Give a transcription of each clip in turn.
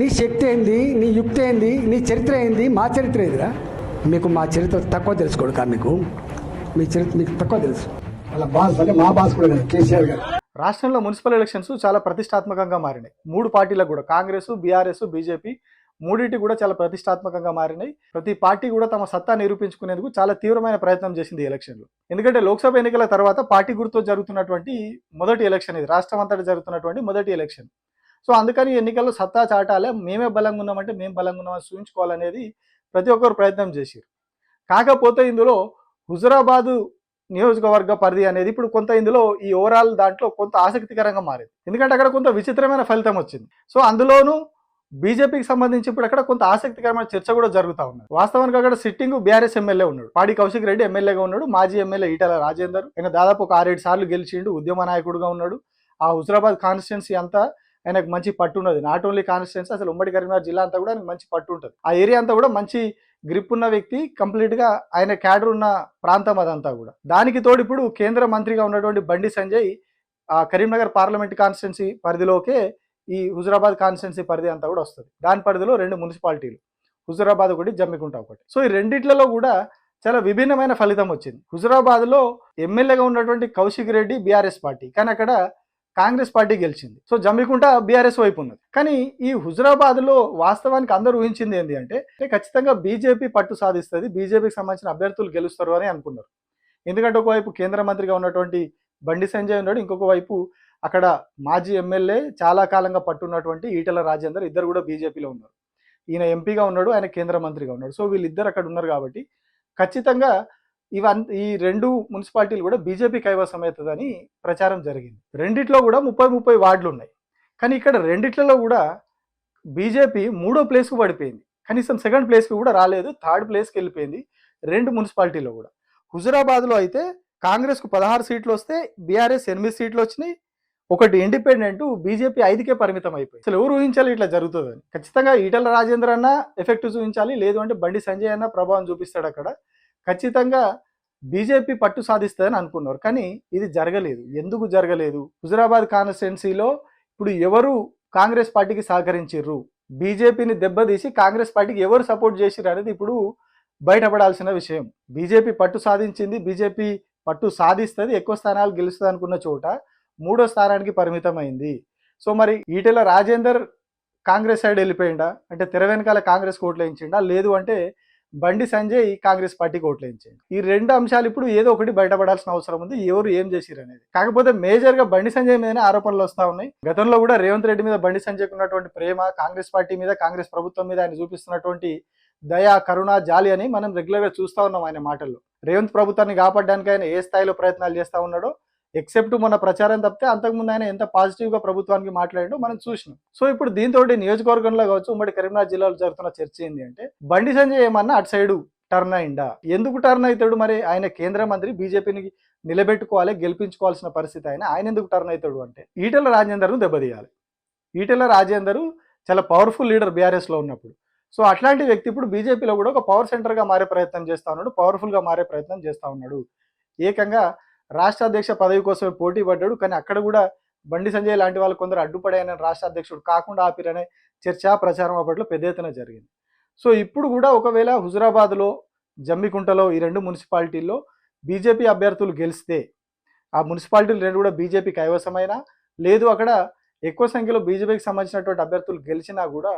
నీ శక్తి ఏంది? నీ యుక్తి ఏంది? నీ చరిత్ర ఏంది? మా చరిత్ర ఏందిరా? మీకు మా చరిత్ర తక్కువ తెలుసు కొడుక మీకు. మీ చరిత్ర మీకు తక్కువ తెలుసు. వాళ్ళ బాస్ అంటే మా బాస్ కూడా కదా కేసీఆర్ గారు. రాష్ట్రంలో మున్సిపల్ ఎలక్షన్స్ చాలా ప్రతిష్టాత్మకంగా మారినాయి. మూడు పార్టీలకు కూడా కాంగ్రెస్ బీఆర్ఎస్ బీజేపీ మూడింటి కూడా చాలా ప్రతిష్టాత్మకంగా మారినాయి. ప్రతి పార్టీ కూడా తమ సత్తా నిరూపించుకునేందుకు చాలా తీవ్రమైన ప్రయత్నం చేసింది ఈ ఎలక్షన్లో. ఎందుకంటే లోక్సభ ఎన్నికల తర్వాత పార్టీ గుర్తుతో జరుగుతున్నటువంటి మొదటి ఎలక్షన్ ఇది. రాష్ట్రం అంతటా జరుగుతున్నటువంటి మొదటి ఎలక్షన్. సో అందుకని ఎన్నికల్లో సత్తా చాటాలే మేమే బలంగా ఉన్నామంటే మేము బలంగా ఉన్నామని చూపించుకోవాలనేది ప్రతి ఒక్కరు ప్రయత్నం చేశారు కాకపోతే ఇందులో హుజురాబాదు నియోజకవర్గ పరిధి అనేది ఇప్పుడు కొంత ఇందులో ఈ ఓవరాల్ దాంట్లో కొంత ఆసక్తికరంగా మారింది. ఎందుకంటే అక్కడ కొంత విచిత్రమైన ఫలితం వచ్చింది. సో అందులోనూ బీజేపీకి సంబంధించి ఇప్పుడు అక్కడ కొంత ఆసక్తికరమైన చర్చ కూడా జరుగుతూ ఉన్నది. వాస్తవానికి అక్కడ సిట్టింగ్ బీఆర్ఎస్ ఎమ్మెల్యే ఉన్నాడు. పాడి కౌశిక్ రెడ్డి ఎమ్మెల్యేగా ఉన్నాడు. మాజీ ఎమ్మెల్యే ఈటల రాజేందర్. ఇంకా దాదాపు ఒక ఆరేడు సార్లు గెలిచిండు. ఉద్యమ నాయకుడుగా ఉన్నాడు. ఆ హుజరాబాద్ కాన్స్టిట్యున్సీ అంతా ఆయనకు మంచి పట్టు ఉన్నది. నాట్ ఓన్లీ కాన్స్టిట్యున్సీ అసలు ఉమ్మడి కరీంనగర్ జిల్లా అంతా కూడా ఆయనకు మంచి పట్టు ఉంటుంది. ఆ ఏరియా అంతా కూడా మంచి గ్రిప్ ఉన్న వ్యక్తి కంప్లీట్గా ఆయన క్యాడర్ ఉన్న ప్రాంతం అదంతా కూడా. దానికి తోడు ఇప్పుడు కేంద్ర మంత్రిగా ఉన్నటువంటి బండి సంజయ్ ఆ కరీంనగర్ పార్లమెంట్ కాన్స్టిట్యున్సీ పరిధిలోకే ఈ హుజురాబాద్ కాన్స్టిట్యున్సీ పరిధి అంతా కూడా వస్తుంది. దాని పరిధిలో రెండు మున్సిపాలిటీలు హుజురాబాద్ ఒకటి జమ్మికుంట ఒకటి. సో ఈ రెండిట్లలో కూడా చాలా విభిన్నమైన ఫలితం వచ్చింది. హుజురాబాద్లో ఎమ్మెల్యేగా ఉన్నటువంటి కౌశిక్ రెడ్డి బీఆర్ఎస్ పార్టీ. కానీ అక్కడ కాంగ్రెస్ పార్టీ గెలిచింది. సో జమ్మికుంట బీఆర్ఎస్ వైపు ఉన్నది. కానీ ఈ హుజురాబాద్లో వాస్తవానికి అందరూ ఊహించింది ఏంటి అంటే ఖచ్చితంగా బీజేపీ పట్టు సాధిస్తుంది బీజేపీకి సంబంధించిన అభ్యర్థులు గెలుస్తారు అని అనుకున్నారు. ఎందుకంటే ఒకవైపు కేంద్ర మంత్రిగా ఉన్నటువంటి బండి సంజయ్ ఉన్నాడు ఇంకొక వైపు అక్కడ మాజీ ఎమ్మెల్యే చాలా కాలంగా పట్టున్నటువంటి ఈటల రాజేందర్ ఇద్దరు కూడా బీజేపీలో ఉన్నారు. ఈయన ఎంపీగా ఉన్నాడు ఆయన కేంద్ర మంత్రిగా ఉన్నాడు. సో వీళ్ళిద్దరు అక్కడ ఉన్నారు కాబట్టి ఖచ్చితంగా ఇవన్ ఈ రెండు మున్సిపాలిటీలు కూడా బీజేపీ కైవసం అవుతుందని ప్రచారం జరిగింది. రెండిట్లో కూడా ముప్పై ముప్పై వార్డులు ఉన్నాయి కానీ ఇక్కడ రెండిట్లలో కూడా బీజేపీ మూడో ప్లేస్కు పడిపోయింది. కనీసం సెకండ్ ప్లేస్కి కూడా రాలేదు థర్డ్ ప్లేస్కి వెళ్ళిపోయింది రెండు మున్సిపాలిటీలో కూడా. హుజురాబాద్లో అయితే కాంగ్రెస్కు పదహారు సీట్లు వస్తే బీఆర్ఎస్ ఎనిమిది సీట్లు వచ్చినాయి. ఒకటి ఇండిపెండెంట్ బీజేపీ ఐదుకే పరిమితం అయిపోయింది. అసలు ఎవరు ఊహించాలి ఇట్లా జరుగుతుందని? ఖచ్చితంగా ఈటల రాజేంద్ర అన్న ఎఫెక్ట్ చూపించాలి లేదు అంటే బండి సంజయ్ అన్న ప్రభావం చూపిస్తాడు అక్కడ. ఖచ్చితంగా బీజేపీ పట్టు సాధిస్తుందని అనుకున్నారు. కానీ ఇది జరగలేదు. ఎందుకు జరగలేదు? హుజురాబాద్ కాన్స్టిట్యున్సీలో ఇప్పుడు ఎవరు కాంగ్రెస్ పార్టీకి సహకరించారు బీజేపీని దెబ్బతీసి కాంగ్రెస్ పార్టీకి ఎవరు సపోర్ట్ చేసిరు అనేది ఇప్పుడు బయటపడాల్సిన విషయం. బీజేపీ పట్టు సాధించింది బీజేపీ పట్టు సాధిస్తుంది ఎక్కువ స్థానాలు గెలుస్తుంది అనుకున్న చోట మూడో స్థానానికి పరిమితమైంది. సో మరి ఈటెల రాజేందర్ కాంగ్రెస్ సైడ్ వెళ్ళిపోయిండా? అంటే తెర వెనకాల కాంగ్రెస్ ఓట్లు వేయించిండా? లేదు అంటే బండి సంజయ్ కాంగ్రెస్ పార్టీకి ఓట్లు ఈ రెండు అంశాలు ఇప్పుడు ఏదో ఒకటి బయటపడాల్సిన అవసరం ఉంది. ఎవరు ఏం చేసిరు అనేది. కాకపోతే మేజర్గా బండి సంజయ్ మీదనే ఆరోపణలు వస్తా ఉన్నాయి. గతంలో కూడా రేవంత్ రెడ్డి మీద బండి సంజయ్కి ఉన్నటువంటి ప్రేమ కాంగ్రెస్ పార్టీ మీద కాంగ్రెస్ ప్రభుత్వం మీద ఆయన చూపిస్తున్నటువంటి దయ కరుణ జాలి అని మనం రెగ్యులర్గా చూస్తా ఉన్నాం ఆయన మాటల్లో. రేవంత్ ప్రభుత్వాన్ని కాపాడడానికి ఆయన ఏ స్థాయిలో ప్రయత్నాలు చేస్తా ఉన్నాడో ఎక్సెప్ట్ మన ప్రచారం తప్పితే అంతకుముందు ఆయన ఎంత పాజిటివ్గా ప్రభుత్వానికి మాట్లాడిండో మనం చూసినాం. సో ఇప్పుడు దీంతో నియోజకవర్గంలో కావచ్చు ఉమ్మడి కరీంనగర్ జిల్లాలో జరుగుతున్న చర్చ ఏంటి అంటే బండి సంజయ్ ఏమన్నా అటు సైడు టర్న్ అయిందా? ఎందుకు టర్న్ అవుతాడు మరి? ఆయన కేంద్ర మంత్రి బీజేపీని నిలబెట్టుకోవాలి గెలిపించుకోవాల్సిన పరిస్థితి ఆయన ఆయన ఎందుకు టర్న్ అవుతాడు అంటే ఈటెల రాజేందర్ను దెబ్బతీయాలి. ఈటెల రాజేందర్ చాలా పవర్ఫుల్ లీడర్ బీఆర్ఎస్లో ఉన్నప్పుడు. సో అట్లాంటి వ్యక్తి ఇప్పుడు బీజేపీలో కూడా ఒక పవర్ సెంటర్గా మారే ప్రయత్నం చేస్తూ ఉన్నాడు పవర్ఫుల్గా మారే ప్రయత్నం చేస్తూ ఉన్నాడు. ఏకంగా రాష్ట్ర అధ్యక్ష పదవి కోసమే పోటీ పడ్డాడు కానీ అక్కడ కూడా బండి సంజయ్ లాంటి వాళ్ళు కొందరు అడ్డుపడాయని రాష్ట్ర అధ్యక్షుడు కాకుండా ఆపిరనే చర్చ ప్రచారం అప్పట్లో పెద్ద ఎత్తున జరిగింది. సో ఇప్పుడు కూడా ఒకవేళ హుజురాబాద్లో జమ్మికుంటలో ఈ రెండు మున్సిపాలిటీల్లో బీజేపీ అభ్యర్థులు గెలిస్తే ఆ మున్సిపాలిటీలు రెండు కూడా బీజేపీ కైవసమైనా? లేదు అక్కడ ఎక్కువ సంఖ్యలో బీజేపీకి సంబంధించినటువంటి అభ్యర్థులు గెలిచినా కూడా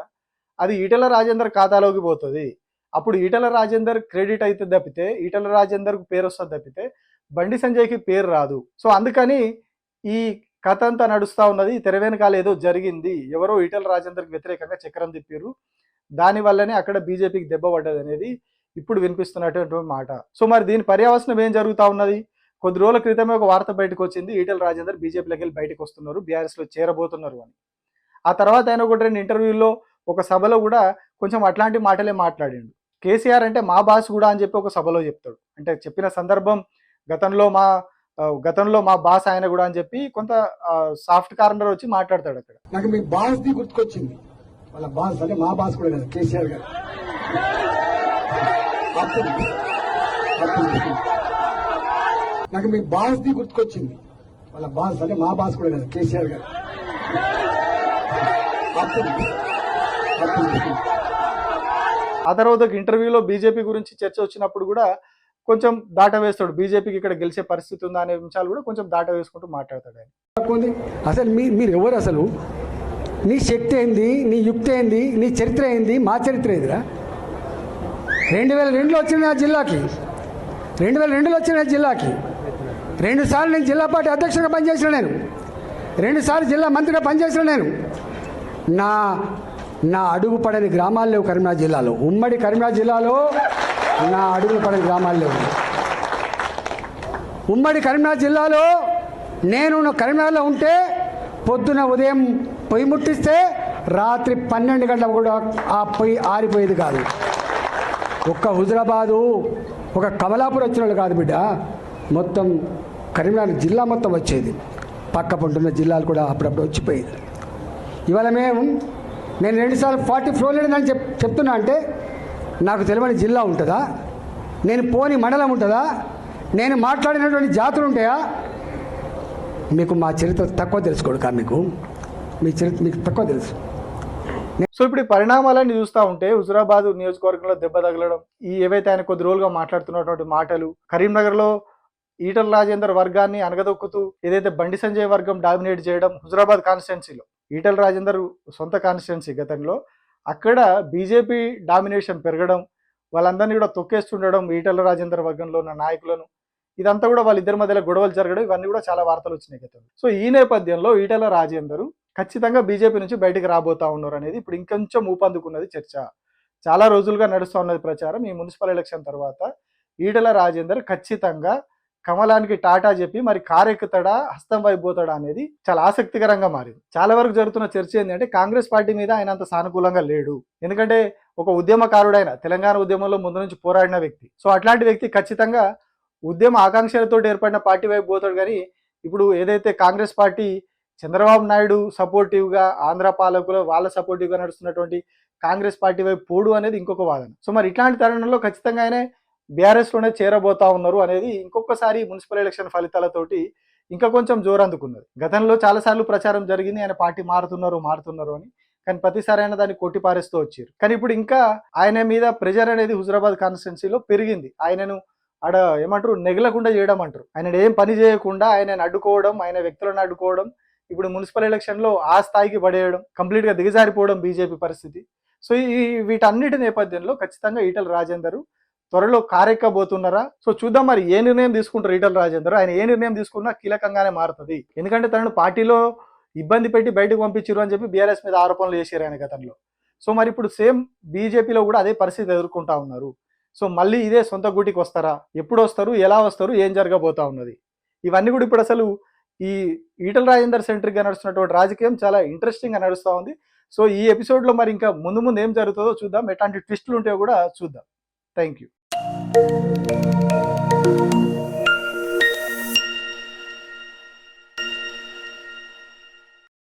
అది ఈటల రాజేందర్ ఖాతాలోకి పోతుంది. అప్పుడు ఈటల రాజేందర్ క్రెడిట్ అయితే తప్పితే ఈటల రాజేందర్కు పేరు వస్తుంది తప్పితే బండి సంజయ్కి పేరు రాదు. సో అందుకని ఈ కథ అంతా నడుస్తూ ఉన్నది. తెర వెనకాల ఏదో జరిగింది. ఎవరో ఈటల రాజేందర్కి వ్యతిరేకంగా చక్రం తిప్పారు. దానివల్లనే అక్కడ బీజేపీకి దెబ్బ పడ్డది అనేది ఇప్పుడు వినిపిస్తున్నటువంటి మాట. సో మరి దీని పర్యావసనం ఏం జరుగుతూ ఉన్నది? కొద్ది రోజుల క్రితమే ఒక వార్త బయటకు వచ్చింది. ఈటల రాజేందర్ బీజేపీలోకి వెళ్ళి బయటకు వస్తున్నారు. బీఆర్ఎస్లో చేరబోతున్నారు అని. ఆ తర్వాత ఆయన ఒకటి రెండు ఇంటర్వ్యూల్లో ఒక సభలో కూడా కొంచెం అట్లాంటి మాటలే మాట్లాడిండు. కేసీఆర్ అంటే మా బాస్ కూడా అని చెప్పి ఒక సభలో చెప్తాడు. అంటే చెప్పిన సందర్భం గతంలో మా గతంలో మా బాస్ ఆయన కూడా అని చెప్పి కొంత సాఫ్ట్ కార్నర్ వచ్చి మాట్లాడతాడు అక్కడ. నాకు మీ బాస్ ది గుర్తుకొచ్చింది. వాళ్ళ బాస్ అంటే మా బాస్ కూడా కదా కేసీఆర్ గారు. నాకు మీ బాస్ ది గుర్తుకొచ్చింది. వాళ్ళ బాస్ అంటే మా బాస్ కూడా కదా కేసీఆర్ గారు. ఆ తర్వాత ఇంటర్వ్యూలో బీజేపీ గురించి చర్చ వచ్చినప్పుడు కూడా కొంచెం దాట వేస్తాడు బీజేపీకి ఇక్కడ గెలిచే పరిస్థితి ఉందా అనే అంశాలు కూడా కొంచెం దాట వేసుకుంటూ మాట్లాడతాడు ఆయన. అసలు మీ మీరు ఎవరు అసలు? నీ శక్తి ఏంది? నీ యుక్తి ఏంది? నీ చరిత్ర ఏంది? మా చరిత్ర ఏందిరా? రెండు వేల రెండులో వచ్చిన నా జిల్లాకి. రెండు వేల రెండులో వచ్చిన నా జిల్లాకి. రెండు సార్లు నేను జిల్లా పార్టీ అధ్యక్షుడిగా పనిచేసిన నేను. రెండుసార్లు జిల్లా మంత్రిగా పనిచేసిన నేను. నా నా అడుగు పడని గ్రామాలు లేవు కరీంనగర్ జిల్లాలో. ఉమ్మడి కరీంనగర్ జిల్లాలో నా అడుగులు పడని గ్రామాలు లేవు. ఉమ్మడి కరీంనగర్ జిల్లాలో నేను కరీంనగర్లో ఉంటే పొద్దున ఉదయం పొయ్యి ముట్టిస్తే రాత్రి పన్నెండు గంటల కూడా ఆ పొయ్యి ఆరిపోయేది కాదు. ఒక్క హుజరాబాదు ఒక కమలాపూర్ వచ్చిన వాళ్ళు కాదు బిడ్డ. మొత్తం కరీంనగర్ జిల్లా మొత్తం వచ్చేది. పక్క పంటున్న జిల్లాలు కూడా అప్పుడప్పుడు వచ్చిపోయేది. ఇవాళ మేము నేను రెండుసార్లు ఫార్టీ ఫ్లోర్ లేదని చెప్ చెప్తున్నా అంటే నాకు తెలియని జిల్లా ఉంటుందా? నేను పోని మండలం ఉంటుందా? నేను మాట్లాడినటువంటి జాతులు ఉంటాయా? మీకు మా చరిత్ర తక్కువ తెలుసుకోడుకా మీకు. మీ చరిత్ర మీకు తక్కువ తెలుసు. సో ఇప్పుడు ఈ పరిణామాలన్నీ చూస్తూ ఉంటే హుజురాబాద్ నియోజకవర్గంలో దెబ్బ తగలడం ఈ ఏవైతే ఆయన కొద్ది రోజులుగా మాట్లాడుతున్నటువంటి మాటలు కరీంనగర్లో ఈటల రాజేందర్ వర్గాన్ని అనగదొక్కుతూ ఏదైతే బండి సంజయ్ వర్గం డామినేట్ చేయడం హుజురాబాద్ కాన్స్టిట్యున్సీలో ఈటల రాజేందర్ సొంత కాన్స్టిట్యున్సీ గతంలో అక్కడ బీజేపీ డామినేషన్ పెరగడం వాళ్ళందరినీ కూడా తొక్కేస్తుండడం ఈటల రాజేందర్ వర్గంలో ఉన్న నాయకులను ఇదంతా కూడా వాళ్ళిద్దరి మధ్యలో గొడవలు జరగడం ఇవన్నీ కూడా చాలా వార్తలు వచ్చినాయి గతంలో. సో ఈ నేపథ్యంలో ఈటల రాజేందర్ ఖచ్చితంగా బీజేపీ నుంచి బయటకు రాబోతా ఉన్నారు అనేది ఇప్పుడు ఇంకొంచెం ఊపందుకున్నది చర్చ. చాలా రోజులుగా నడుస్తూ ఉన్నది ప్రచారం. ఈ మున్సిపల్ ఎలక్షన్ తర్వాత ఈటల రాజేందర్ ఖచ్చితంగా కమలానికి టాటా చెప్పి మరి కారెక్కుతాడా హస్తం వైపోతాడా అనేది చాలా ఆసక్తికరంగా మారింది. చాలా వరకు జరుగుతున్న చర్చ ఏంటంటే కాంగ్రెస్ పార్టీ మీద ఆయన అంత సానుకూలంగా లేడు. ఎందుకంటే ఒక ఉద్యమకారుడైన తెలంగాణ ఉద్యమంలో ముందు నుంచి పోరాడిన వ్యక్తి. సో అట్లాంటి వ్యక్తి ఖచ్చితంగా ఉద్యమ ఆకాంక్షలతో ఏర్పడిన పార్టీ వైపు పోతాడు కానీ ఇప్పుడు ఏదైతే కాంగ్రెస్ పార్టీ చంద్రబాబు నాయుడు సపోర్టివ్గా ఆంధ్ర పాలకులు వాళ్ళ సపోర్టివ్గా నడుస్తున్నటువంటి కాంగ్రెస్ పార్టీ వైపు పోడు అనేది ఇంకొక వాదన. సో మరి ఇట్లాంటి తరుణంలో ఖచ్చితంగా ఆయన బీఆర్ఎస్లోనే చేరబోతా ఉన్నారు అనేది ఇంకొకసారి మున్సిపల్ ఎలక్షన్ ఫలితాలతోటి ఇంకా కొంచెం జోరు అందుకున్నది గతంలో చాలాసార్లు ప్రచారం జరిగింది ఆయన పార్టీ మారుతున్నారు మారుతున్నారు అని. కానీ ప్రతిసారి అయినా దాన్ని కొట్టిపారేస్తూ వచ్చారు. కానీ ఇప్పుడు ఇంకా ఆయన మీద ప్రెజర్ అనేది హుజరాబాద్ కాన్స్టిట్యున్సీలో పెరిగింది. ఆయనను ఆడ ఏమంటారు నెగలకుండా చేయడం అంటారు. ఆయన ఏం పని చేయకుండా ఆయనను అడ్డుకోవడం ఆయన వ్యక్తులను అడ్డుకోవడం ఇప్పుడు మున్సిపల్ ఎలక్షన్లో ఆ స్థాయికి పడేయడం కంప్లీట్గా దిగజారిపోవడం బీజేపీ పరిస్థితి. సో ఈ వీటన్నిటి నేపథ్యంలో ఖచ్చితంగా ఈటల రాజేందరు త్వరలో కారెక్కబోతున్నారా? సో చూద్దాం మరి ఏ నిర్ణయం తీసుకుంటారు ఈటల రాజేందర్? ఆయన ఏ నిర్ణయం తీసుకున్నా కీలకంగానే మారుతుంది. ఎందుకంటే తనను పార్టీలో ఇబ్బంది పెట్టి బయటకు పంపించారు అని చెప్పి బీఆర్ఎస్ మీద ఆరోపణలు చేశారు ఆయన గతంలో. సో మరి ఇప్పుడు సేమ్ బీజేపీలో కూడా అదే పరిస్థితి ఎదుర్కొంటా ఉన్నారు. సో మళ్ళీ ఇదే సొంత గూటికి వస్తారా? ఎప్పుడు వస్తారు? ఎలా వస్తారు? ఏం జరగబోతా ఉన్నది? ఇవన్నీ కూడా ఇప్పుడు అసలు ఈ ఈటల రాజేందర్ సెంట్రిక్గా నడుస్తున్నటువంటి రాజకీయం చాలా ఇంట్రెస్టింగ్గా నడుస్తూ ఉంది. సో ఈ ఎపిసోడ్లో మరి ఇంకా ముందు ముందు ఏం జరుగుతుందో చూద్దాం. ఎట్లాంటి ట్విస్టులు ఉంటాయో కూడా చూద్దాం. Thank you thank you